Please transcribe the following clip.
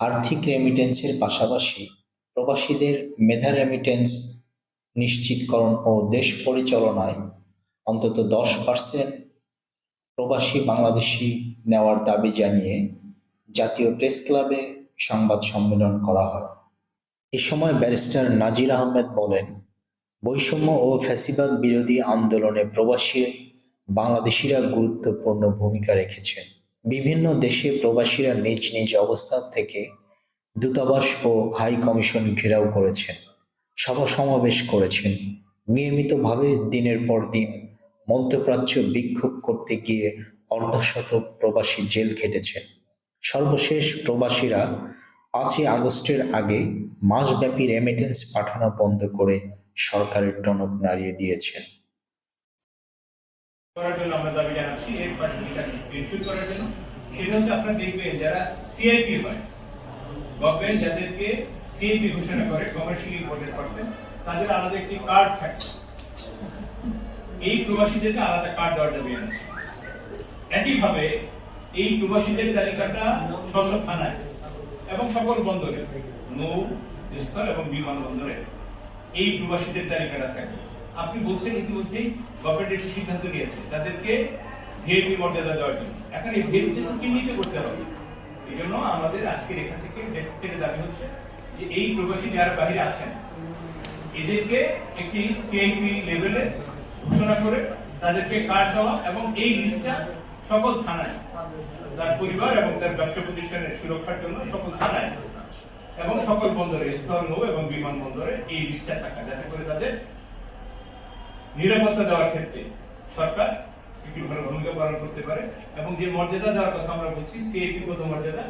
আর্থিক রেমিটেন্সের পাশাপাশি প্রবাসীদের মেধা রেমিটেন্স নিশ্চিতকরণ ও দেশ পরিচালনায় অন্তত দশ পার্সেন্ট প্রবাসী বাংলাদেশি নেওয়ার দাবি জানিয়ে জাতীয় প্রেস ক্লাবে সংবাদ সম্মেলন করা হয়। এ সময় ব্যারিস্টার নাজির আহমেদ বলেন, বৈষম্য ও ফ্যাসিবাদ বিরোধী আন্দোলনে প্রবাসী বাংলাদেশিরা গুরুত্বপূর্ণ ভূমিকা রেখেছেন বিভিন্ন দেশে প্রবাসীরা নিজ নিজ অবস্থান থেকে দূতাবাস ও হাই কমিশন ঘেরাও করেছেন, সভা সমাবেশ করেছেন। নিয়মিতভাবে দিনের পর দিন মধ্যপ্রাচ্য বিক্ষোভ করতে গিয়ে অর্ধশত প্রবাসী জেল খেটেছেন সর্বশেষ প্রবাসীরা পাঁচই আগস্টের আগে মাসব্যাপী রেমিটেন্স পাঠানো বন্ধ করে সরকারের টনক নাড়িয়ে দিয়েছেন। করার জন্য আমরা দাবি জানাচ্ছি এর পাশে যেটা এনশিওর করার জন্য। সেটা হচ্ছে আপনারা দেখবেন, যারা সিআইপি হয়, গভর্নমেন্ট যাদেরকে সিআইপি ঘোষণা করে কমার্শিয়ালি ইম্পর্টেন্ট পারসন তাদের আলাদা একটি কার্ড থাকে। এই প্রবাসীদেরকে আলাদা কার্ড দেওয়ার দাবি জানাচ্ছি। একইভাবে এই প্রবাসীদের তালিকাটা স্ব থানায় এবং সকল বন্দরে, নৌ, স্থল এবং বিমানবন্দরে এই প্রবাসীদের তালিকাটা থাকে। আপনি বলছেন ইতিমধ্যেই গভর্নমেন্ট একটি সিদ্ধান্ত নিয়েছে, তাদেরকে ভিআইপি মর্যাদা দেওয়ার জন্য। এখন এই ভিআইপি চিহ্নিত করতে হবে? এই জন্য আমাদের আজকের এখান থেকে দেশ থেকে দাবি হচ্ছে যে এই প্রবাসী যারা বাইরে আছেন, এদেরকে একটি সিআইপি লেভেলে ঘোষণা করে তাদেরকে কার্ড দেওয়া এবং এই লিস্টটা সকল থানায়, তার পরিবার এবং তার ব্যবসা প্রতিষ্ঠানের সুরক্ষার জন্য সকল থানায় এবং সকল বন্দরে, স্থল, নৌ এবং বিমানবন্দরে এই লিস্টটা থাকা, যাতে করে তাদের নিরাপত্তা দেওয়ার ক্ষেত্রে সরকার একটি ভালো ভূমিকা পালন করতে পারে এবং যে মর্যাদা দেওয়ার কথা আমরা বলছি সিএপি কত মর্যাদা